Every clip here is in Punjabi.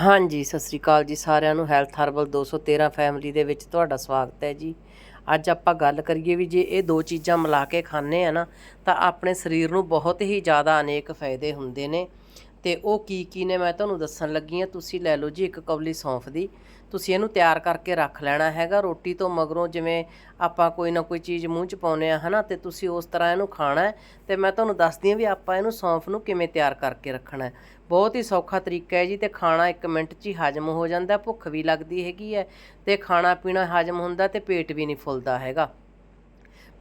ਹਾਂਜੀ, ਸਤਿ ਸ੍ਰੀ ਅਕਾਲ ਜੀ ਸਾਰਿਆਂ ਨੂੰ। ਹੈਲਥ ਹਰਬਲ 213 ਫੈਮਿਲੀ ਦੇ ਵਿੱਚ ਤੁਹਾਡਾ ਸਵਾਗਤ ਹੈ ਜੀ। ਅੱਜ ਆਪਾਂ ਗੱਲ ਕਰੀਏ ਵੀ ਜੇ ਇਹ ਦੋ ਚੀਜ਼ਾਂ ਮਿਲਾ ਕੇ ਖਾਂਦੇ ਆ ਨਾ, ਤਾਂ ਆਪਣੇ ਸਰੀਰ ਨੂੰ ਬਹੁਤ ਹੀ ਜ਼ਿਆਦਾ ਅਨੇਕ ਫਾਇਦੇ ਹੁੰਦੇ ਨੇ। ਤੇ ਉਹ ਕੀ ਕੀ ਨੇ ਮੈਂ ਤੁਹਾਨੂੰ ਦੱਸਣ ਲੱਗੀ ਆ ਤੁਸੀਂ ਲੈ ਲਓ ਜੀ ਇੱਕ ਕੌਲੀ ਸੌਂਫ ਦੀ। ਤੁਸੀਂ ਇਹਨੂੰ ਤਿਆਰ ਕਰਕੇ ਰੱਖ ਲੈਣਾ ਹੈਗਾ। ਰੋਟੀ ਤੋਂ ਮਗਰੋਂ ਜਿਵੇਂ ਆਪਾਂ ਕੋਈ ਨਾ ਕੋਈ ਚੀਜ਼ ਮੂੰਹ 'ਚ ਪਾਉਨੇ ਆ ਹਨਾ, ਤੇ ਤੁਸੀਂ ਉਸ ਤਰ੍ਹਾਂ ਇਹਨੂੰ ਖਾਣਾ ਹੈ। ਤੇ ਮੈਂ ਤੁਹਾਨੂੰ ਦੱਸਦੀ ਆ ਵੀ ਆਪਾਂ ਇਹਨੂੰ ਸੌਂਫ ਨੂੰ ਕਿਵੇਂ ਤਿਆਰ ਕਰਕੇ ਰੱਖਣਾ ਬਹੁਤ ਹੀ ਸੌਖਾ ਤਰੀਕਾ ਹੈ ਜੀ ਤੇ ਖਾਣਾ 1 ਮਿੰਟ 'ਚ ਹੀ ਹਜਮ ਹੋ ਜਾਂਦਾ ਭੁੱਖ ਵੀ ਲੱਗਦੀ ਹੈਗੀ ਹੈ ਤੇ ਖਾਣਾ ਪੀਣਾ ਹਜਮ ਹੁੰਦਾ ਤੇ ਪੇਟ ਵੀ ਨਹੀਂ ਫੁੱਲਦਾ ਹੈਗਾ।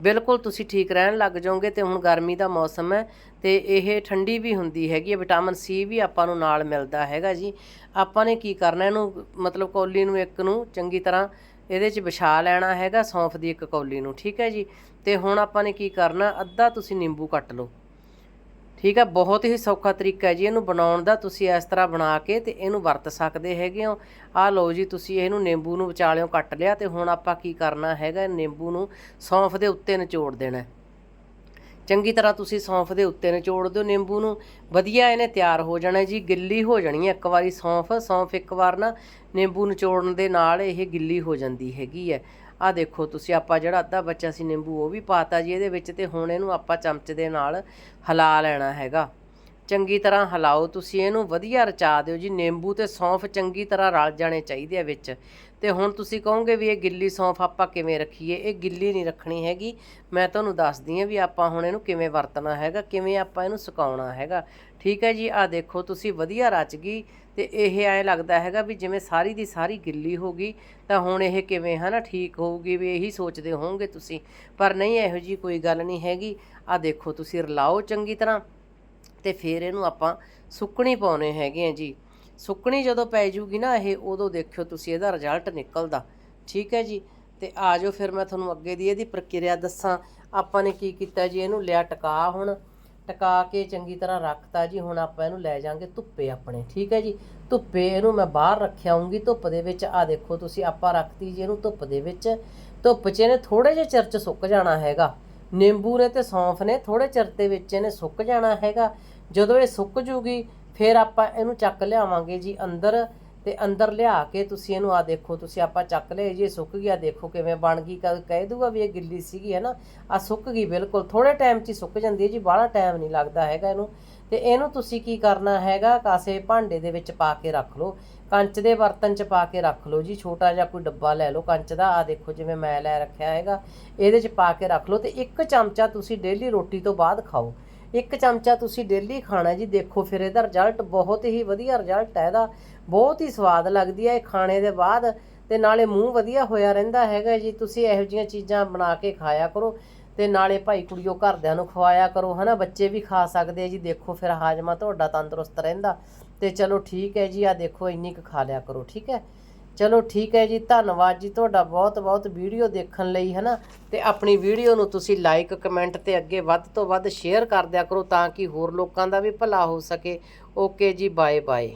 ਬਿਲਕੁਲ ਤੁਸੀਂ ਠੀਕ ਰਹਿਣ ਲੱਗ ਜਾਓਗੇ ਤੇ ਹੁਣ ਗਰਮੀ ਦਾ ਮੌਸਮ ਹੈ ਤੇ ਇਹ ਠੰਡੀ ਵੀ ਹੁੰਦੀ ਹੈਗੀ ਹੈ, ਵਿਟਾਮਿਨ ਸੀ ਵੀ ਆਪਾਂ ਨੂੰ ਨਾਲ ਮਿਲਦਾ ਹੈਗਾ ਜੀ। ਆਪਾਂ ਨੇ ਕੀ ਕਰਨਾ ਇਹਨੂੰ, ਮਤਲਬ ਕੌਲੀ ਨੂੰ ਇੱਕ ਨੂੰ ਚੰਗੀ ਤਰ੍ਹਾਂ ਇਹਦੇ 'ਚ ਵਿਛਾ ਲੈਣਾ ਹੈਗਾ, ਸੌਂਫ ਦੀ ਇੱਕ ਕੌਲੀ ਨੂੰ, ਠੀਕ ਹੈ ਜੀ। ਤੇ ਹੁਣ ਆਪਾਂ ਨੇ ਕੀ ਕਰਨਾ, ਅੱਧਾ ਤੁਸੀਂ ਨਿੰਬੂ ਕੱਟ ਲਓ। ਠੀਕ ਆ, ਬਹੁਤ ਹੀ ਸੌਖਾ ਤਰੀਕਾ ਹੈ ਜੀ ਇਹਨੂੰ ਬਣਾਉਣ ਦਾ। ਤੁਸੀਂ ਇਸ ਤਰ੍ਹਾਂ ਬਣਾ ਕੇ ਤੇ ਇਹਨੂੰ ਵਰਤ ਸਕਦੇ ਹੈਗੇ ਹੋ। ਆ ਲਓ ਜੀ, ਤੁਸੀਂ ਇਹਨੂੰ ਨਿੰਬੂ ਨੂੰ ਵਿਚਾਲਿਓਂ ਕੱਟ ਲਿਆ ਤੇ ਹੁਣ ਆਪਾਂ ਕੀ ਕਰਨਾ ਹੈਗਾ, ਨਿੰਬੂ ਨੂੰ ਸੌਂਫ ਦੇ ਉੱਤੇ ਨਿਚੋੜ ਦੇਣਾ ਚੰਗੀ ਤਰ੍ਹਾਂ ਤੁਸੀਂ ਸੌਂਫ ਦੇ ਉੱਤੇ ਨਿਚੋੜ ਦਿਓ ਨਿੰਬੂ ਨੂੰ। ਵਧੀਆ ਇਹਨੇ ਤਿਆਰ ਹੋ ਜਾਣਾ ਜੀ, ਗਿੱਲੀ ਹੋ ਜਾਣੀ ਹੈ ਇੱਕ ਵਾਰੀ ਸੌਂਫ। ਸੌਂਫ ਇੱਕ ਵਾਰ ਨਾ ਨਿੰਬੂ ਨਿਚੋੜਨ ਦੇ ਨਾਲ ਇਹ ਗਿੱਲੀ ਹੋ ਜਾਂਦੀ ਹੈਗੀ ਹੈ। ਆ ਦੇਖੋ ਤੁਸੀਂ, ਆਪਾਂ ਜਿਹੜਾ ਅੱਧਾ ਬੱਚਾ ਸੀ ਨਿੰਬੂ ਉਹ ਵੀ ਪਾਤਾ ਜੀ, ਇਹਦੇ ਵਿੱਚ ਤੇ ਹੁਣ ਇਹਨੂੰ ਆਪਾਂ ਚਮਚ ਦੇ ਨਾਲ ਹਿਲਾ ਲੈਣਾ ਹੈਗਾ। ਚੰਗੀ ਤਰ੍ਹਾਂ ਹਿਲਾਓ, ਤੁਸੀਂ ਇਹਨੂੰ ਵਧੀਆ ਰਚਾ ਦਿਓ ਜੀ। ਨਿੰਬੂ ਤੇ ਸੌਂਫ ਚੰਗੀ ਤਰ੍ਹਾਂ ਰਲ ਜਾਣੇ ਚਾਹੀਦੇ ਆ ਵਿੱਚ। ਤੇ ਹੁਣ ਤੁਸੀਂ ਕਹੋਗੇ ਵੀ ਇਹ ਗਿੱਲੀ ਸੌਂਫ ਆਪਾਂ ਕਿਵੇਂ ਰੱਖੀਏ? ਇਹ ਗਿੱਲੀ ਨਹੀਂ ਰੱਖਣੀ ਹੈਗੀ। ਮੈਂ ਤੁਹਾਨੂੰ ਦੱਸਦੀ ਹਾਂ ਵੀ ਆਪਾਂ ਹੁਣ ਇਹਨੂੰ ਕਿਵੇਂ ਵਰਤਣਾ ਹੈਗਾ, ਕਿਵੇਂ ਆਪਾਂ ਇਹਨੂੰ ਸੁਕਾਉਣਾ ਹੈਗਾ। ਠੀਕ ਹੈ ਜੀ ਆ ਦੇਖੋ, ਤੁਸੀਂ ਵਧੀਆ ਰਚ ਗਈ ਤੇ ਇਹ ਐਂ ਲੱਗਦਾ ਹੈਗਾ ਵੀ ਜਿਵੇਂ ਸਾਰੀ ਦੀ ਸਾਰੀ ਗਿੱਲੀ ਹੋ ਗਈ, ਤਾਂ ਹੁਣ ਇਹ ਕਿਵੇਂ ਹਨਾ ਠੀਕ ਹੋਊਗੀ ਵੀ ਇਹੀ ਸੋਚਦੇ ਹੋਵੋਗੇ ਤੁਸੀਂ। ਪਰ ਨਹੀਂ, ਇਹੋ ਜੀ ਕੋਈ ਗੱਲ ਨਹੀਂ ਹੈਗੀ। ਆ ਦੇਖੋ, ਤੁਸੀਂ ਰਲਾਓ ਚੰਗੀ ਤਰ੍ਹਾਂ। ਤੇ ਫਿਰ ਇਹਨੂੰ ਆਪਾਂ ਸੁੱਕਣੀ ਪਾਉਣੇ ਹੈਗੇ ਆ ਜੀ। ਸੁੱਕਣੀ ਜਦੋਂ ਪੈ ਜੂਗੀ ਨਾ ਇਹ, ਉਦੋਂ ਦੇਖਿਓ ਤੁਸੀਂ ਇਹਦਾ ਰਿਜ਼ਲਟ ਨਿਕਲਦਾ। ਠੀਕ ਹੈ ਜੀ? ਤੇ ਆ ਜਾਓ ਫਿਰ ਮੈਂ ਤੁਹਾਨੂੰ ਅੱਗੇ ਦੀ ਇਹਦੀ ਪ੍ਰਕਿਰਿਆ ਦੱਸਾਂ। ਆਪਾਂ ਨੇ ਕੀ ਕੀਤਾ ਜੀ? ਇਹਨੂੰ ਲਿਆ ਟਕਾ ਹੁਣ। ਟਕਾ ਕੇ ਚੰਗੀ ਤਰ੍ਹਾਂ ਰੱਖਤਾ ਜੀ। ਹੁਣ ਆਪਾਂ ਇਹਨੂੰ ਲੈ ਜਾਾਂਗੇ ਧੁੱਪੇ ਆਪਣੇ। ਠੀਕ ਹੈ ਜੀ? ਧੁੱਪੇ ਇਹਨੂੰ ਮੈਂ ਬਾਹਰ ਰੱਖਿਆ ਰੱਖਿਆਉਂਗੀ ਧੁੱਪ ਦੇ ਵਿੱਚ ਆ ਦੇਖੋ ਤੁਸੀਂ, ਆਪਾਂ ਰੱਖਤੀ ਜੀ ਇਹਨੂੰ ਧੁੱਪ ਦੇ ਵਿੱਚ। ਧੁੱਪ 'ਚ ਇਹਨੇ ਥੋੜੇ ਜਿਹੇ ਚਿਰ 'ਚ ਸੁੱਕ ਜਾਣਾ ਹੈਗਾ। ਨਿੰਬੂ ਨੇ ਤੇ ਸੌਂਫ ਨੇ ਥੋੜੇ ਚਿਰ ਦੇ ਵਿੱਚ ਇਹਨੇ ਸੁੱਕ ਜਾਣਾ ਹੈਗਾ। ਜਦੋਂ ਇਹ ਸੁੱਕ ਜੂਗੀ, ਫਿਰ ਆਪਾਂ ਇਹਨੂੰ ਚੱਕ ਲਿਆਵਾਂਗੇ ਜੀ ਅੰਦਰ। ਤੇ ਅੰਦਰ ਲਿਆ ਕੇ ਤੁਸੀਂ ਇਹਨੂੰ ਆ ਦੇਖੋ, ਤੁਸੀਂ ਆਪਾਂ ਚੱਕ ਲਿਆ ਜੀ ਇਹ ਸੁੱਕ ਗਿਆ ਦੇਖੋ ਕਿਵੇਂ ਬਣ ਗਈ, ਕ- ਕਹਿ ਦੂਗਾ ਵੀ ਇਹ ਗਿੱਲੀ ਸੀਗੀ, ਹੈ ਨਾ? ਆ ਸੁੱਕ ਗਈ ਬਿਲਕੁਲ ਥੋੜੇ ਟਾਈਮ 'ਚ ਹੀ ਸੁੱਕ ਜਾਂਦੀ ਹੈ ਜੀ, ਬਾਹਲਾ ਟਾਈਮ ਨਹੀਂ ਲੱਗਦਾ ਹੈਗਾ ਇਹਨੂੰ। ਤੇ ਇਹਨੂੰ ਤੁਸੀਂ ਕੀ ਕਰਨਾ ਹੈਗਾ, ਕਾਸੇ ਭਾਂਡੇ ਦੇ ਵਿੱਚ ਪਾ ਕੇ ਰੱਖ ਲਓ, ਕੰਚ ਦੇ ਬਰਤਨ 'ਚ ਪਾ ਕੇ ਰੱਖ ਲਓ ਜੀ, ਛੋਟਾ ਜਿਹਾ ਕੋਈ ਡੱਬਾ ਲੈ ਲਓ ਕੰਚ ਦਾ ਆ ਦੇਖੋ ਜਿਵੇਂ ਮੈਂ ਲੈ ਰੱਖਿਆ ਹੈਗਾ, ਇਹਦੇ 'ਚ ਪਾ ਕੇ ਰੱਖ ਲਓ ਤੇ ਇੱਕ ਚਮਚਾ ਤੁਸੀਂ ਡੇਲੀ ਰੋਟੀ ਤੋਂ ਬਾਅਦ ਖਾਓ। ਇੱਕ ਚਮਚਾ ਤੁਸੀਂ ਡੇਲੀ ਖਾਣਾ ਜੀ, ਦੇਖੋ ਫਿਰ ਇਹਦਾ ਰਿਜ਼ਲਟ ਬਹੁਤ ਹੀ ਵਧੀਆ ਰਿਜ਼ਲਟ ਹੈ ਇਹਦਾ। ਬਹੁਤ ਹੀ ਸਵਾਦ ਲੱਗਦੀ ਹੈ ਇਹ ਖਾਣੇ ਦੇ ਬਾਅਦ ਤੇ ਨਾਲੇ ਮੂੰਹ ਵਧੀਆ ਹੋਇਆ ਰਹਿੰਦਾ ਹੈਗਾ ਜੀ। ਤੁਸੀਂ ਇਹੋ ਜਿਹੀਆਂ ਚੀਜ਼ਾਂ ਬਣਾ ਕੇ ਖਾਇਆ ਕਰੋ ਤੇ ਨਾਲੇ ਭਾਈ ਕੁੜੀਓ ਘਰਦਿਆਂ ਨੂੰ ਖਵਾਇਆ ਕਰੋ, ਹਨਾ? ਬੱਚੇ ਵੀ ਖਾ ਸਕਦੇ ਜੀ। ਦੇਖੋ ਫਿਰ ਹਾਜ਼ਮਾ ਤੁਹਾਡਾ ਤੰਦਰੁਸਤ ਰਹਿੰਦਾ ਤੇ ਚਲੋ ਠੀਕ ਹੈ ਜੀ। ਆ ਦੇਖੋ, ਇੰਨੀ ਕੁ ਖਾ ਲਿਆ ਕਰੋ, ਠੀਕ ਹੈ? ਚਲੋ ਠੀਕ ਹੈ ਜੀ, ਧੰਨਵਾਦ ਜੀ ਤੁਹਾਡਾ ਬਹੁਤ ਬਹੁਤ ਵੀਡੀਓ ਦੇਖਣ ਲਈ ਹਨਾ ਤੇ ਆਪਣੀ ਵੀਡੀਓ ਨੂੰ ਤੁਸੀਂ ਲਾਈਕ ਕਮੈਂਟ ਤੇ ਅੱਗੇ ਵੱਧ ਤੋਂ ਵੱਧ ਸ਼ੇਅਰ ਕਰ ਦਿਆ ਕਰੋ ਤਾਂ ਕਿ ਹੋਰ ਲੋਕਾਂ ਦਾ ਵੀ ਭਲਾ ਹੋ ਸਕੇ। ਓਕੇ ਜੀ ਬਾਏ ਬਾਏ